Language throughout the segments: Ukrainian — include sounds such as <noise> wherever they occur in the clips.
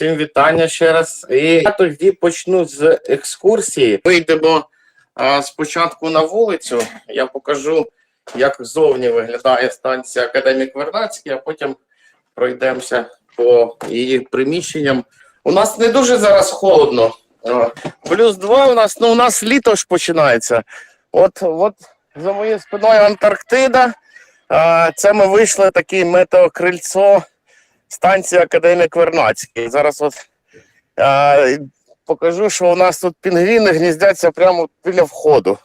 Всім вітання ще раз. І я тоді почну з екскурсії. Вийдемо а, спочатку на вулицю. Я покажу, як зовні виглядає станція Академік Вернадський, а потім пройдемося по її приміщенням. У нас не дуже зараз холодно. Плюс два у нас, ну у нас літо ж починається. От, от за моєю спиною Антарктида. А, Це ми вийшли таке метеокрильцо станції Академік Вернадський. Зараз от а, покажу, що у нас тут пінгвіни гніздяться прямо біля входу.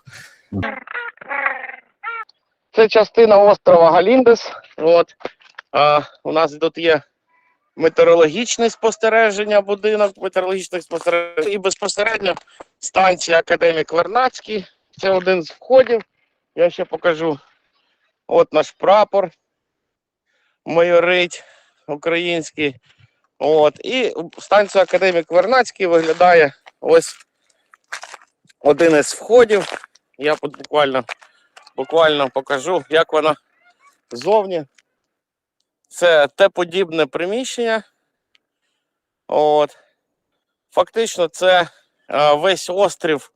Це частина острова Галіндес. От. А, у нас тут є метеорологічне спостереження, будинок метеорологічних спостережень і безпосередньо станція Академік Вернадський. Це один з входів. Я ще покажу. От наш прапор майорить український. От. І станція Академік Вернадський виглядає ось один із входів. Я буквально, буквально покажу, як вона ззовні. Це те подібне приміщення. От. Фактично, це а, весь острів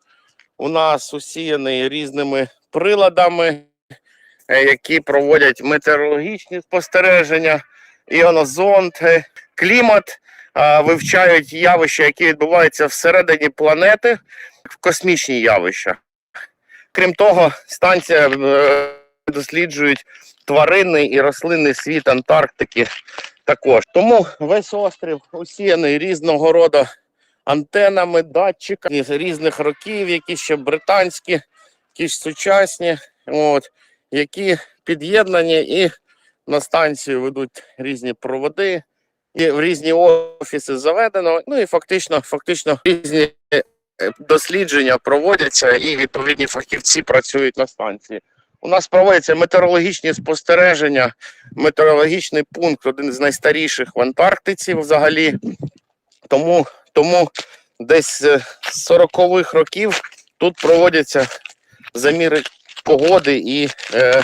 у нас усіяний різними приладами, е, які проводять метеорологічні спостереження, іонозонд, клімат, вивчають явища, які відбуваються всередині планети, космічні явища. Крім того, станція е, досліджують тваринний і рослинний світ Антарктики також. Тому весь острів усіяний різного роду антенами, датчиками різних років, які ще британські, якісь сучасні, от, які під'єднані і на станцію ведуть різні проводи, і в різні офіси заведено. Ну і фактично, фактично різні е, дослідження проводяться, і відповідні фахівці працюють на станції. У нас проводяться метеорологічні спостереження. Метеорологічний пункт один з найстаріших в Антарктиці взагалі. Тому, тому десь з 40-х років тут проводяться заміри погоди і е,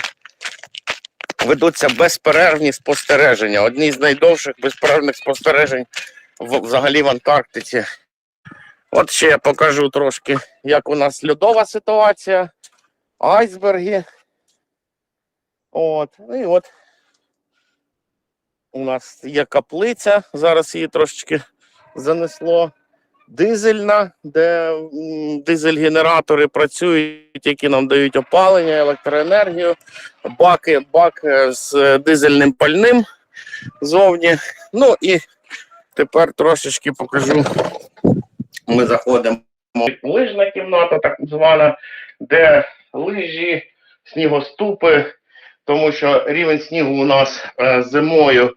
ведуться безперервні спостереження. Одні з найдовших безперервних спостережень взагалі в Антарктиці. От ще я покажу трошки, як у нас льодова ситуація, айсберги. От, ну і от у нас є каплиця, зараз її трошечки занесло. Дизельна, де дизель-генератори працюють, які нам дають опалення, електроенергію, баки, бак е, з дизельним пальним зовні. Ну і тепер трошечки покажу. Ми заходимо в лижна кімната, так звана, де лижі, снігоступи, тому що рівень снігу у нас е, зимою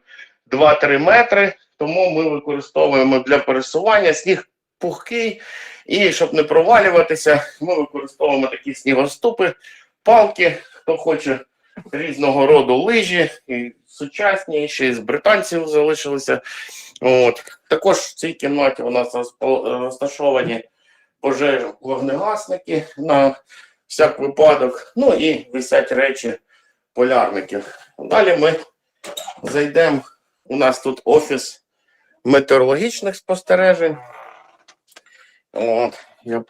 2-3 метри, тому ми використовуємо для пересування сніг пухкий, і щоб не провалюватися, ми використовуємо такі снігоступи, палки, хто хоче різного роду лижі, і сучасні, і ще з британців залишилися. От. Також в цій кімнаті у нас розташовані пожежні вогнегасники на всяк випадок. Ну і висять речі полярників. Далі ми зайдемо. У нас тут офіс метеорологічних спостережень. От, я,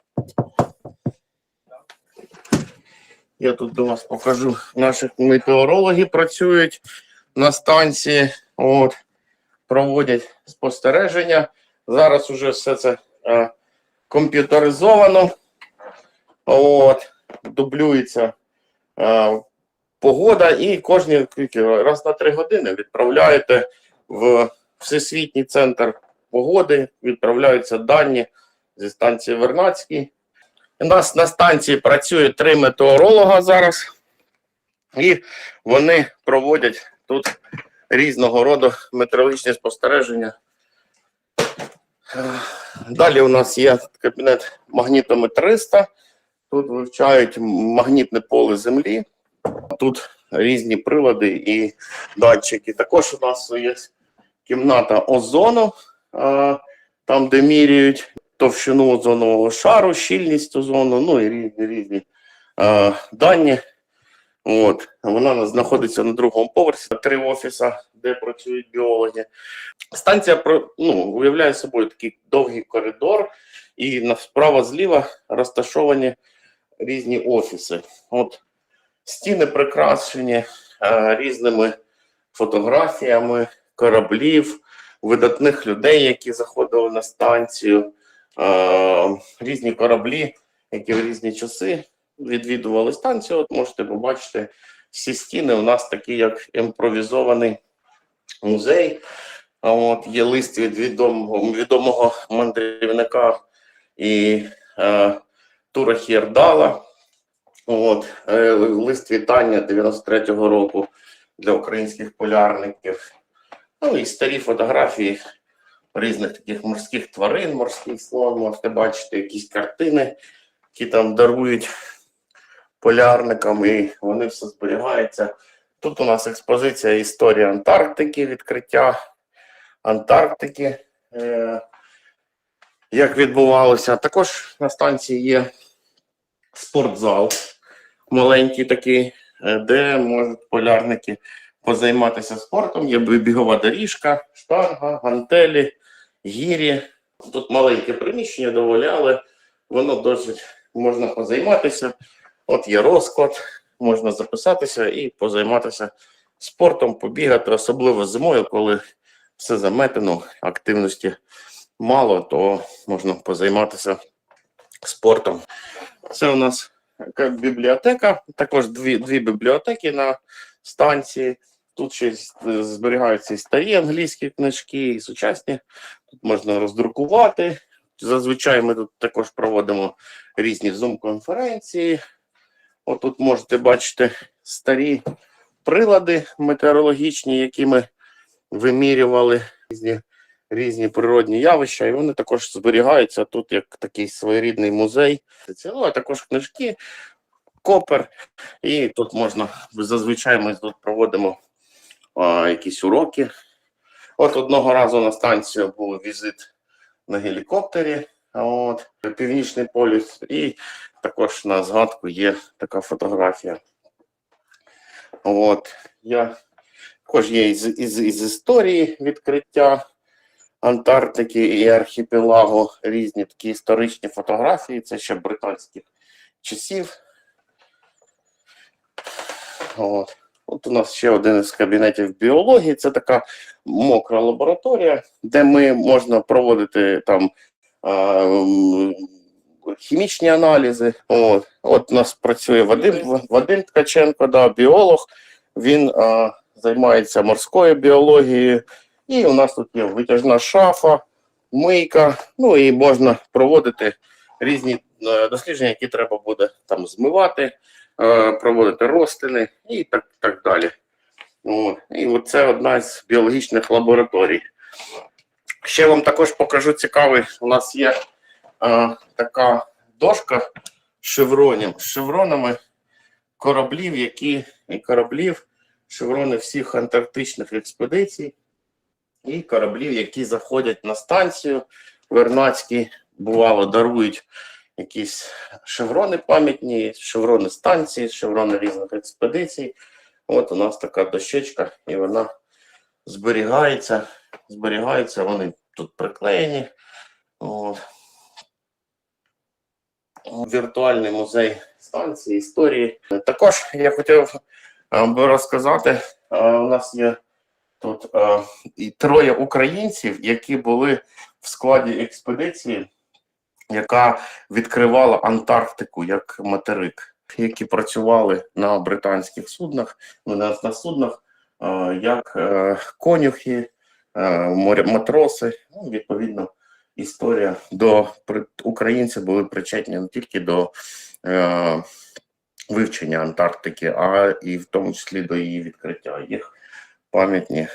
я тут до вас покажу. Наші метеорологи працюють на станції, от, проводять спостереження. Зараз уже все це е, комп'ютеризовано. От, дублюється е, погода, і кожні раз на три години відправляєте в Всесвітній центр погоди, відправляються дані зі станції Вернадський. У нас на станції працює три метеоролога зараз, і вони проводять тут різного роду метеорологічні спостереження. Далі у нас є кабінет магнітометриста. Тут вивчають магнітне поле Землі. Тут різні прилади і датчики. Також у нас є кімната озону, там, де міряють товщину озонового шару, щільність озону, ну і різні різні а, дані. От. Вона знаходиться на другому поверсі, три офіса, де працюють біологи. Станція ну, уявляє собою такий довгий коридор, і справа зліва розташовані різні офіси. От стіни прикрашені е, різними фотографіями кораблів, видатних людей, які заходили на станцію, е, різні кораблі, які в різні часи відвідували станцію. От можете побачити всі стіни. У нас такі, як імпровізований музей. От є лист від відомого, відомого мандрівника і е, Тура Хєрдала. От, е, лист вітання 93-го року для українських полярників. Ну і старі фотографії різних таких морських тварин, морський слон, можете бачити якісь картини, які там дарують полярникам, і вони все зберігаються. Тут у нас експозиція історії Антарктики, відкриття Антарктики, е, як відбувалося. Також на станції є спортзал маленький такий, е, де можуть полярники позайматися спортом. Є бігова доріжка, штанга, гантелі, гірі. Тут маленьке приміщення доволі, але воно досить можна позайматися. От є розклад, можна записатися і позайматися спортом, побігати, особливо зимою, коли все заметено, активності мало, то можна позайматися спортом. Це у нас така бібліотека, також дві, дві бібліотеки на станції. Тут ще зберігаються і старі англійські книжки, і сучасні. Тут можна роздрукувати. Зазвичай ми тут також проводимо різні зум-конференції. От можете бачити старі прилади метеорологічні, які ми вимірювали різні, різні природні явища, і вони також зберігаються тут як такий своєрідний музей. Ну, а також книжки, копер. І тут можна зазвичай ми тут проводимо якісь уроки. От одного разу на станцію був візит на гелікоптері. От, Північний полюс, і також на згадку є така фотографія. От, я також є із, із, із історії відкриття Антарктики і архіпелагу різні такі історичні фотографії. Це ще британських часів. От. От у нас ще один із кабінетів біології. Це така мокра лабораторія, де ми можна проводити там м, хімічні аналізи. От, от у нас працює Вадим, Вадим Ткаченко, да, біолог. Він а, займається морською біологією. І у нас тут є витяжна шафа, мийка. Ну і можна проводити різні е, дослідження, які треба буде там змивати, е, проводити розтини і так, так далі. От. І це одна з біологічних лабораторій. Ще вам також покажу цікавий. У нас є е, така дошка шевронів, з шевронами кораблів, які і кораблів, шеврони всіх антарктичних експедицій, і кораблів, які заходять на станцію Вернадські, бувало, дарують якісь шеврони пам'ятні, шеврони станції, шеврони різних експедицій. От у нас така дощечка, і вона зберігається. Зберігаються, вони тут приклеєні. От. Віртуальний музей станції історії. Також я хотів е, би розказати, е, у нас є тут е, і троє українців, які були в складі експедиції, яка відкривала Антарктику як материк, які працювали на британських суднах, ну, на, на суднах е, як е, конюхи, е, матроси. Ну, відповідно, історія до українці були причетні не тільки до вивчення Антарктики, а і в тому числі до її відкриття. Їх пам'ятні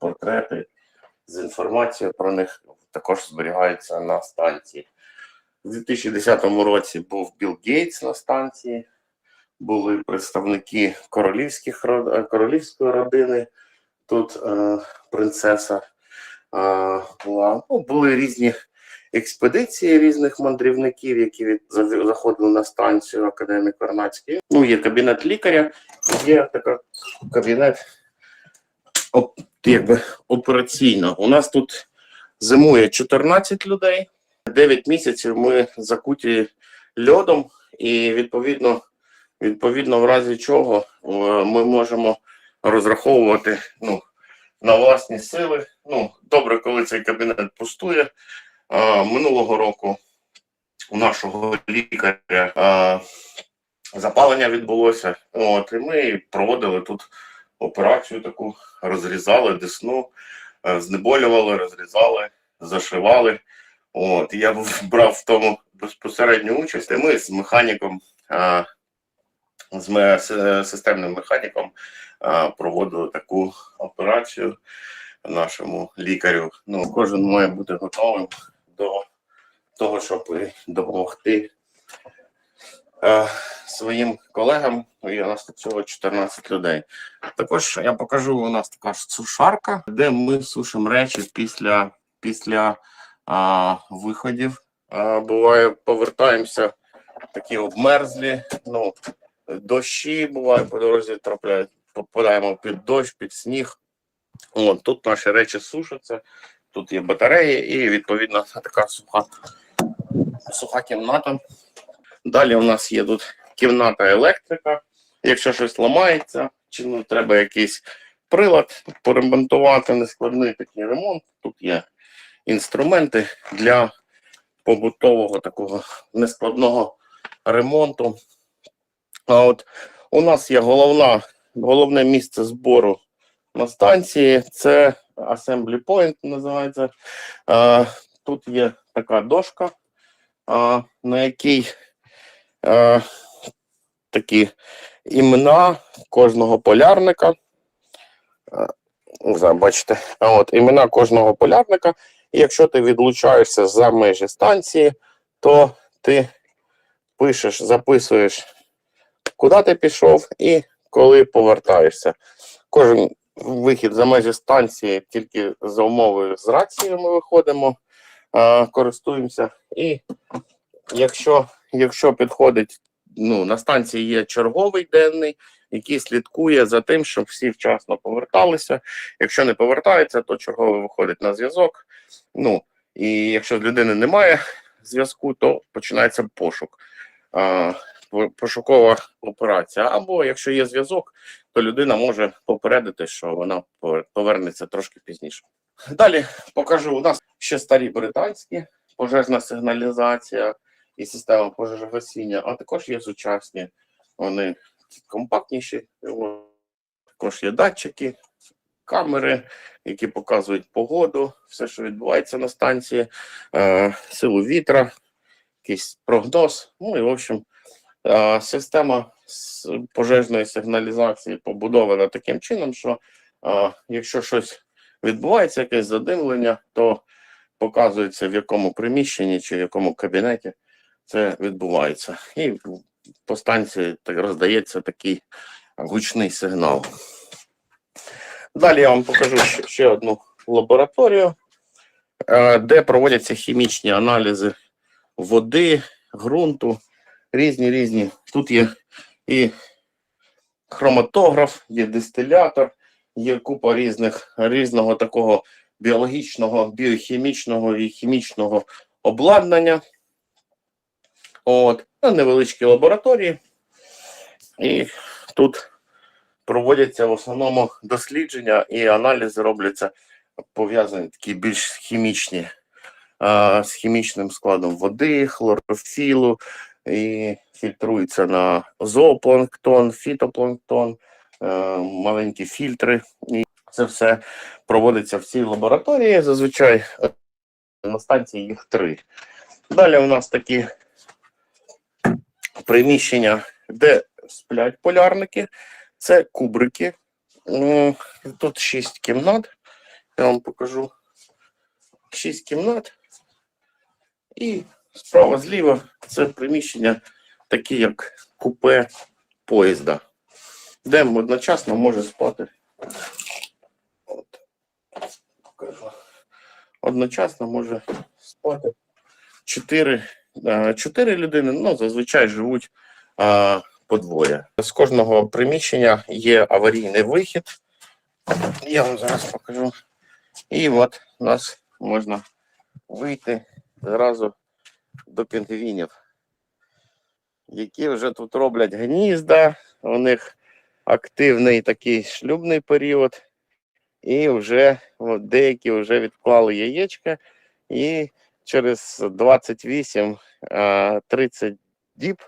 портрети з інформацією про них також зберігаються на станції. У 2010 році був Білл Гейтс на станції, були представники королівських е, королівської родини. Тут е, принцеса е, була. Ну, були різні експедиції різних мандрівників, які від, заходили на станцію Академії Карнацький. Ну, є кабінет лікаря, є така кабінет оп- якби операційно. У нас тут зимує 14 людей. 9 місяців ми закуті льодом, і відповідно, відповідно, в разі чого е, ми можемо розраховувати ну, на власні сили. Ну, добре, коли цей кабінет пустує. А, минулого року у нашого лікаря а, запалення відбулося. От, і ми проводили тут операцію таку, розрізали десну, е, знеболювали, розрізали, зашивали. От, я брав в тому безпосередню участь. І ми з механіком, з системним механіком проводили таку операцію нашому лікарю. Ну, кожен має бути готовим до того, щоб допомогти е, своїм колегам. І у нас тут всього 14 людей. Також я покажу, у нас така сушарка, де ми сушимо речі після, після а, виходів. А, буває, повертаємося такі обмерзлі. Ну, дощі буває по дорозі трапляють, попадаємо під дощ, під сніг. От, тут наші речі сушаться, тут є батареї і відповідно така суха, суха кімната. Далі у нас є тут кімната електрика. Якщо щось ламається, чи ну, треба якийсь прилад поремонтувати, нескладний такий ремонт. Тут є інструменти для побутового такого нескладного ремонту. А от у нас є головна, головне місце збору на станції. Це Assembly Point називається. А, тут є така дошка, а, на якій а, такі імена кожного полярника. Бачите, а от імена кожного полярника. І якщо ти відлучаєшся за межі станції, то ти пишеш, записуєш, куди ти пішов і коли повертаєшся. Кожен вихід за межі станції тільки за умови з рацією ми виходимо, користуємося. І якщо, якщо підходить, ну, на станції є черговий денний, який слідкує за тим, щоб всі вчасно поверталися. Якщо не повертається, то черговий виходить на зв'язок. Ну, і якщо з людини немає зв'язку, то починається пошук. А, пошукова операція. Або якщо є зв'язок, то людина може попередити, що вона повернеться трошки пізніше. Далі покажу. У нас ще старі британські пожежна сигналізація і система пожежогасіння, а також є сучасні. Вони компактніші. Також є датчики, камери, які показують погоду, все, що відбувається на станції, е, силу вітра, якийсь прогноз. Ну і в общем, е, система пожежної сигналізації побудована таким чином, що е, якщо щось відбувається, якесь задимлення, то показується в якому приміщенні чи в якому кабінеті це відбувається. І по станції роздається такий гучний сигнал. Далі я вам покажу ще, одну лабораторію, е, де проводяться хімічні аналізи води, ґрунту, різні різні. Тут є і хроматограф, є дистилятор, є купа різних різного такого біологічного, біохімічного і хімічного обладнання. От, на невеличкі лабораторії. І тут проводяться в основному дослідження і аналізи робляться пов'язані такі більш хімічні, з хімічним складом води, хлорофілу, і фільтрується на зоопланктон, фітопланктон, е, маленькі фільтри. І це все проводиться в цій лабораторії. Зазвичай е, на станції їх три. Далі у нас такі приміщення, де сплять полярники. Це кубрики. Тут шість кімнат. Я вам покажу. Шість кімнат. І справа зліва це приміщення, такі як купе поїзда, де одночасно може спати. От. Одночасно може спати чотири, е, чотири людини, ну, зазвичай живуть по двоє. З кожного приміщення є аварійний вихід, Я вам зараз покажу. І от у нас можна вийти зразу до пінгвінів, які вже тут роблять гнізда. У них активний такий шлюбний період, і вже от, деякі вже відклали яєчка, і через 28-30 діб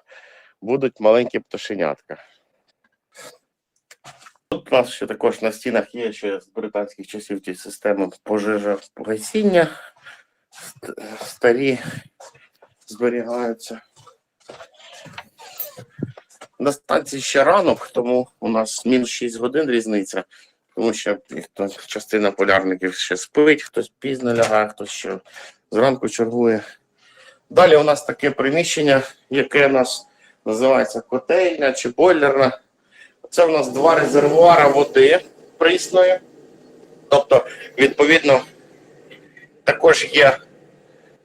будуть маленькі пташенятка. Тут у нас ще також на стінах є ще з британських часів ті системи пожежогасіння. Старі зберігаються. На станції ще ранок, тому у нас мінус 6 годин різниця, тому що частина полярників ще спить, хтось пізно лягає, хтось ще зранку чергує. Далі у нас таке приміщення, яке нас називається котельня чи бойлерна. Це в нас два резервуари води прісної. Тобто, відповідно, також є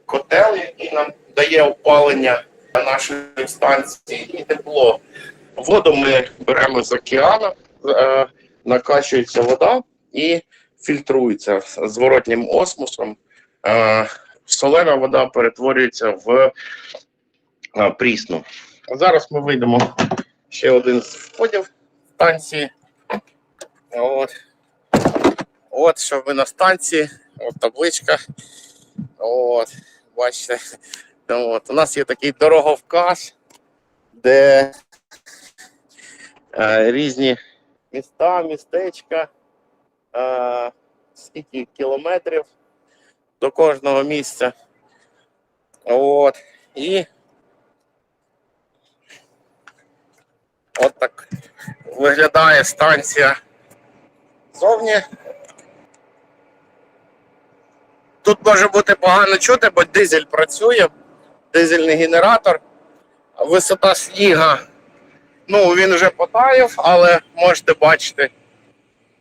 котел, який нам дає опалення нашої станції і тепло. Воду ми беремо з океану, е, накачується вода і фільтрується зворотнім осмосом. Е, солена вода перетворюється в е, прісну. Зараз ми вийдемо ще один з входів станції. От. От що ви на станції, от табличка. От, бачите. От. У нас є такий дороговказ, де е, різні міста, містечка, е, скільки кілометрів до кожного місця. От. І от так виглядає станція зовні. Тут може бути погано чути, бо дизель працює, дизельний генератор, висота сніга. Ну, він вже потаяв, але можете бачити,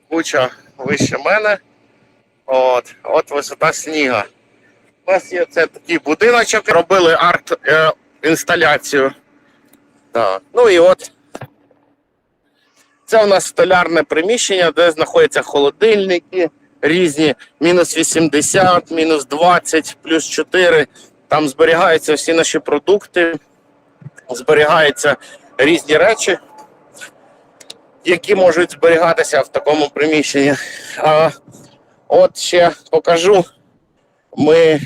куча вище мене. От, от висота сніга. У нас є це такий будиночок, робили арт-інсталяцію. Так. Ну і от це у нас столярне приміщення, де знаходяться холодильники різні, мінус 80, мінус 20, плюс 4. Там зберігаються всі наші продукти, зберігаються різні речі, які можуть зберігатися в такому приміщенні. А, от ще покажу. Ми,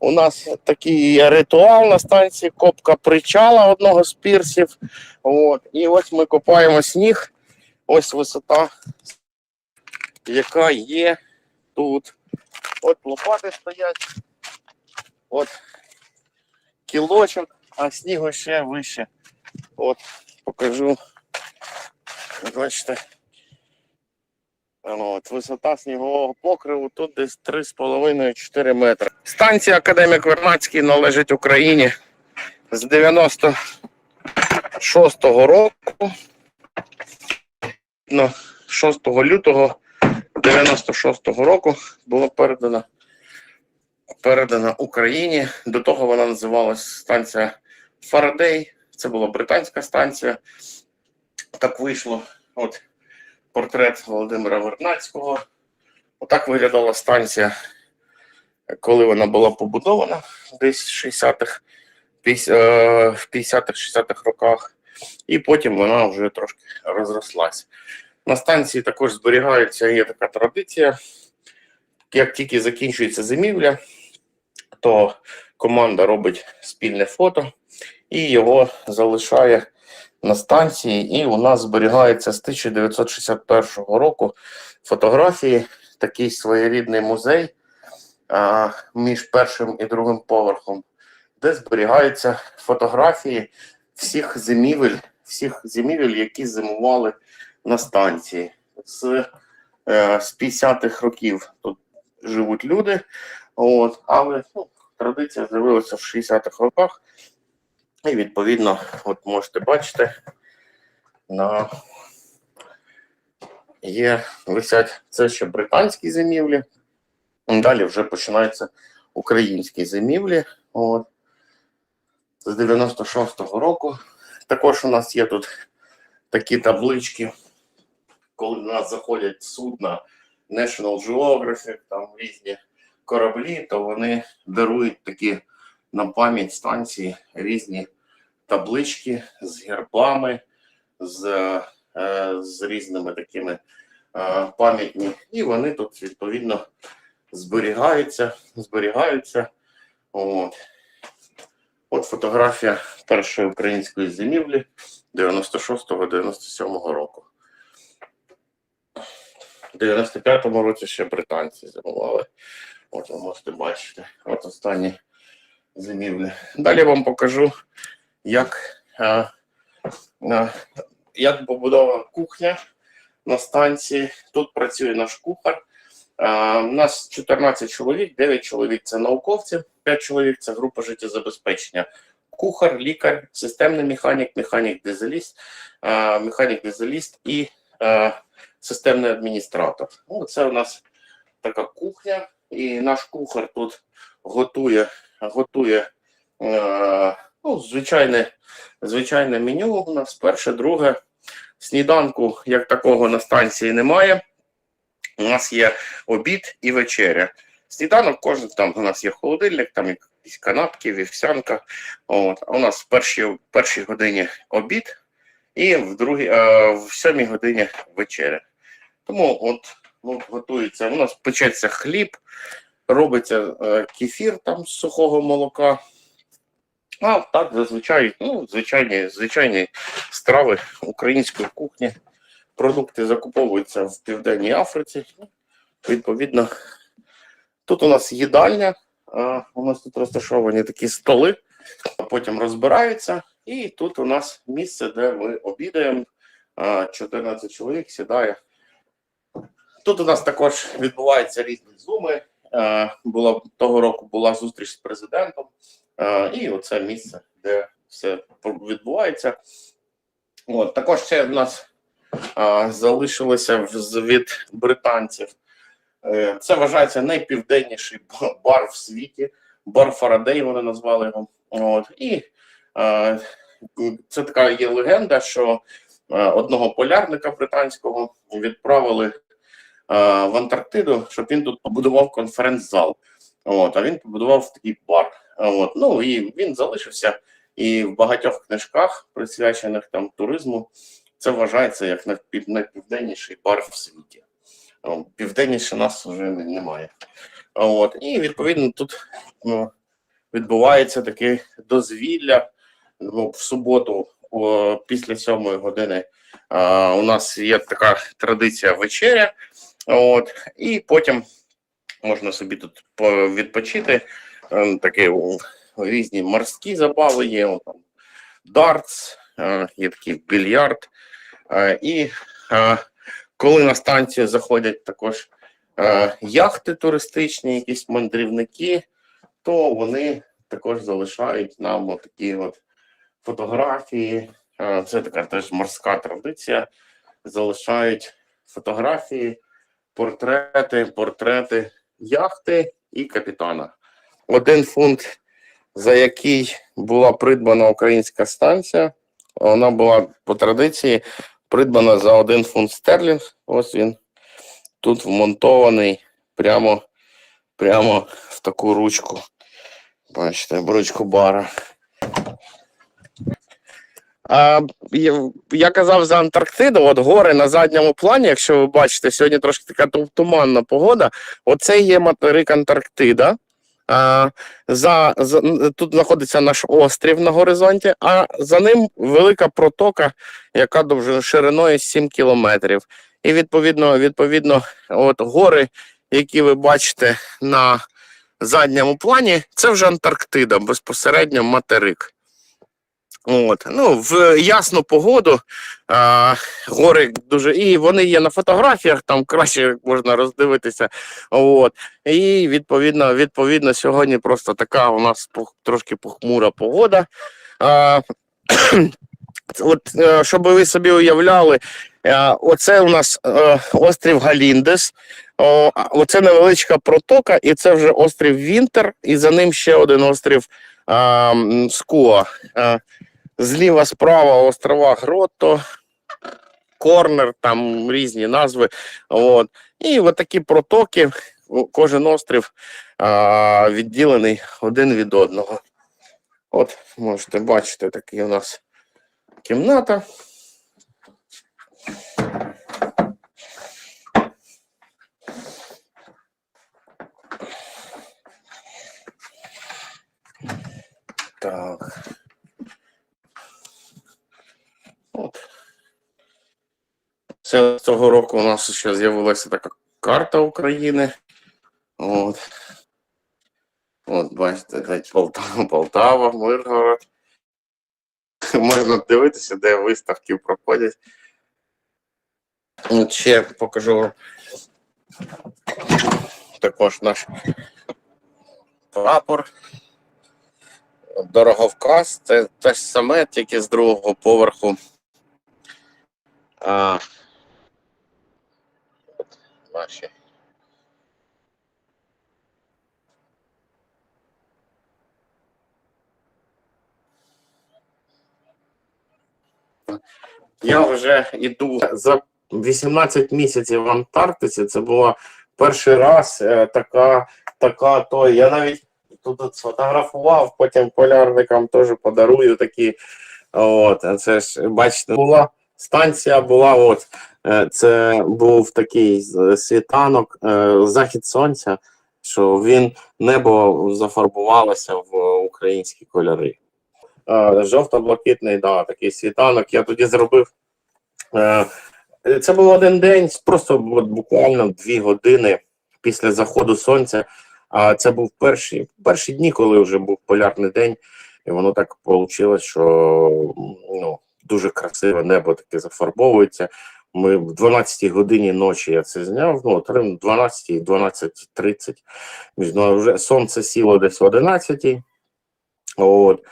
у нас такий ритуал на станції копка причала одного з пірсів. От, і ось ми копаємо сніг. Ось висота, яка є тут. От лопати стоять. От кілочок, а снігу ще вище. От, покажу. Бачите. Ну, От, висота снігового покриву тут десь 3,5-4 метри. Станція Академік Вернадський належить Україні з 96-го року. Ну, 6 лютого 96-го року було передано, передано Україні. До того вона називалась станція Фарадей. Це була британська станція. Так вийшло. От портрет Володимира Вернацького. Отак виглядала станція, коли вона була побудована десь в 60-х, е, в 50-х-60-х роках. І потім вона вже трошки розрослась. На станції також зберігається є така традиція. Як тільки закінчується зимівля, то команда робить спільне фото і його залишає на станції. І у нас зберігається з 1961 року фотографії, такий своєрідний музей а, між першим і другим поверхом, де зберігаються фотографії всіх зимівель, всіх зимівель, які зимували на станції. З, е, з 50-х років тут живуть люди, от, але ну, традиція з'явилася в 60-х роках. І відповідно, от можете бачити, на є висять це ще британські зимівлі. Далі вже починаються українські зимівлі. От, з 96-го року. Також у нас є тут такі таблички коли до нас заходять судна National Geographic, там різні кораблі, то вони дарують такі на пам'ять станції різні таблички з гербами, з, е, з різними такими е, пам'ятні. І вони тут відповідно зберігаються, зберігаються. От. От фотографія першої української зимівлі 96-97 року. В 95-му році ще британці зимували. От ви можете бачити. От останні зимівлі. Далі вам покажу, як, е, е, як побудована кухня на станції. Тут працює наш кухар. Е, У нас 14 чоловік, 9 чоловік це науковці, 5 чоловік це група життєзабезпечення. Кухар, лікар, системний механік, механік дизеліст, е, механік дизеліст і е, системний адміністратор. Ну, це у нас така кухня, і наш кухар тут готує, готує е, ну, звичайне, звичайне меню. У нас перше, друге. Сніданку як такого на станції немає. У нас є обід і вечеря. Сніданок кожен там у нас є холодильник, там якісь канапки, вівсянка. От. А у нас в першій, в першій годині обід і в другій, е, в сьомій годині вечеря. Тому от ну, готується. У нас печеться хліб, робиться е, кефір там з сухого молока. А так зазвичай, ну, звичайні, звичайні страви української кухні. Продукти закуповуються в Південній Африці. Відповідно, тут у нас їдальня, а у нас тут розташовані такі столи, потім розбираються. І тут у нас місце, де ми обідаємо. а, 14 чоловік сідає. Тут у нас також відбуваються різні зуми. Е, Була того року була зустріч з президентом, е, і оце місце, де все відбувається. От також ще в нас залишилося в- від британців. Е, Це вважається найпівденніший бар в світі. Бар Фарадей вони назвали його. От. І е, це така є легенда, що е, одного полярника британського відправили е, в Антарктиду, щоб він тут побудував конференц-зал. От, а він побудував такий бар. От. Ну і він залишився. І в багатьох книжках, присвячених там туризму, це вважається як найпів- найпівденніший бар в світі. Південніше нас вже немає. От. І відповідно тут ну, відбувається таке дозвілля. Ну, в суботу, о, після сьомої години, а, у нас є така традиція вечеря. От, і потім можна собі тут відпочити. Ем, Такі різні морські забави є. Там, дартс, е, є такий більярд. Е, І е, коли на станцію заходять також яхти туристичні, якісь мандрівники, то вони також залишають нам такі от фотографії. Це така теж морська традиція. Залишають фотографії, портрети, портрети яхти і капітана. Один фунт, за який була придбана українська станція, вона була по традиції придбана за один фунт стерлінг. Ось він тут вмонтований прямо, прямо в таку ручку. Бачите, ручку бара. Я, казав за Антарктиду, от гори на задньому плані, якщо ви бачите, сьогодні трошки така ту- туманна погода. Оце є материк Антарктида. За, за, тут знаходиться наш острів на горизонті, а за ним велика протока, яка довжиною шириною 7 кілометрів. І відповідно, відповідно, от гори, які ви бачите на задньому плані, це вже Антарктида, безпосередньо материк. От. Ну, в ясну погоду а, гори дуже. І вони є на фотографіях, там краще можна роздивитися. От. І відповідно, відповідно, сьогодні просто така у нас трошки похмура погода. А, от, е, щоб ви собі уявляли, е, оце у нас е, острів Галіндес. Оце невеличка протока, і це вже острів Вінтер, і за ним ще один острів Скуа. Зліва справа острова Гротто, Корнер, там різні назви. От. І от такі протоки, кожен острів а, відділений один від одного. От, можете бачити, такий у нас кімната. Так. Це цього року у нас ще з'явилася така карта України. От. От, бачите, Полтава, Полтава, Миргород. Можна дивитися, де виставки проходять. От ще покажу вам також наш прапор. Дороговказ, це те ж саме, тільки з другого поверху. А, наші. Я вже йду за 18 місяців в Антарктиці. Це була перший раз е, така, така то. Я навіть тут сфотографував, потім полярникам теж подарую такі. От, це ж, бачите, була станція, була от. е, Це був такий світанок, е, захід сонця, що він небо зафарбувалося в українські кольори. Е, Жовто-блакитний, да, такий світанок. Я тоді зробив. Це був один день, просто буквально дві години після заходу сонця. А це був перші, перші дні, коли вже був полярний день, і воно так вийшло, що ну, дуже красиве небо таке зафарбовується. Ми в 12-й годині ночі я це зняв. Ну, от 12 і 12.30. Ну, вже сонце сіло десь в 11. От.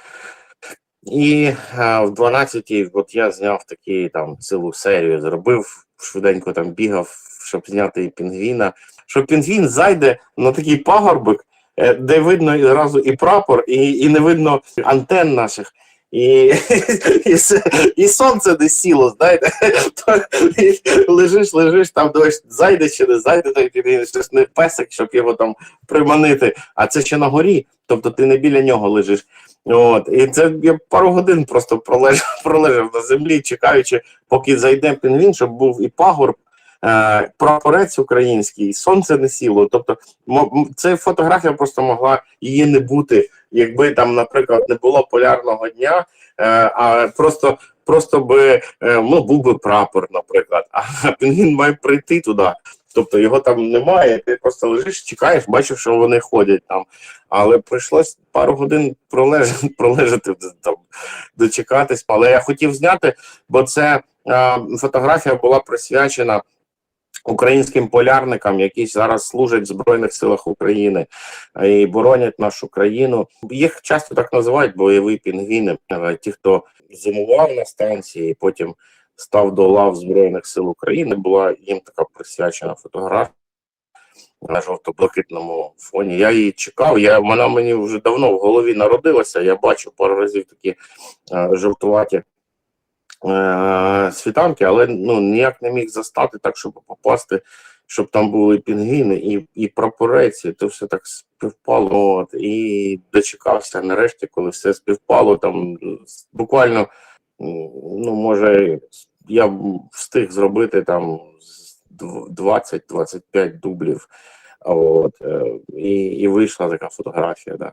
І а, в 12 от я зняв такі там цілу серію, зробив, швиденько там бігав, щоб зняти пінгвіна. Що пінгвін зайде на такий пагорбик, е, де видно і зразу і прапор, і, і не видно антен наших. І, <laughs> і, і сонце десь сіло, знаєте, то, <laughs> і лежиш, лежиш, там дощ зайде чи не зайде, той пінгвін, щось не песик, щоб його там приманити, а це ще на горі, тобто ти не біля нього лежиш. От, і це я пару годин просто пролежав, <laughs> пролежав на землі, чекаючи, поки зайде пінгвін, щоб був і пагорб, прапорець український, сонце не сіло. Тобто, це фотографія просто могла її не бути, якби там, наприклад, не було полярного дня, е, а просто. Просто би е, ну, був би прапор, наприклад, <laughs> а пінгвін має прийти туди. Тобто його там немає, ти просто лежиш, чекаєш, бачиш, що вони ходять там. Але прийшлось пару годин пролежати, <laughs> пролежати там, дочекатись. Але я хотів зняти, бо це е, фотографія була присвячена українським полярникам, які зараз служать в Збройних силах України е, і боронять нашу країну. Їх часто так називають бойові пінгвіни. Е, Ті, хто зимував на станції, потім став до лав Збройних сил України, була їм така присвячена фотографія на жовто-блакитному фоні. Я її чекав. Я, вона мені вже давно в голові народилася. Я бачу пару разів такі е, жовтуваті е, світанки, але ну, ніяк не міг застати так, щоб попасти, щоб там були пінгвіни і, і прапорець, і то все так співпало. От, і дочекався нарешті, коли все співпало. Там буквально, ну, може, я встиг зробити там 20-25 дублів. От, е, і, і вийшла така фотографія, да.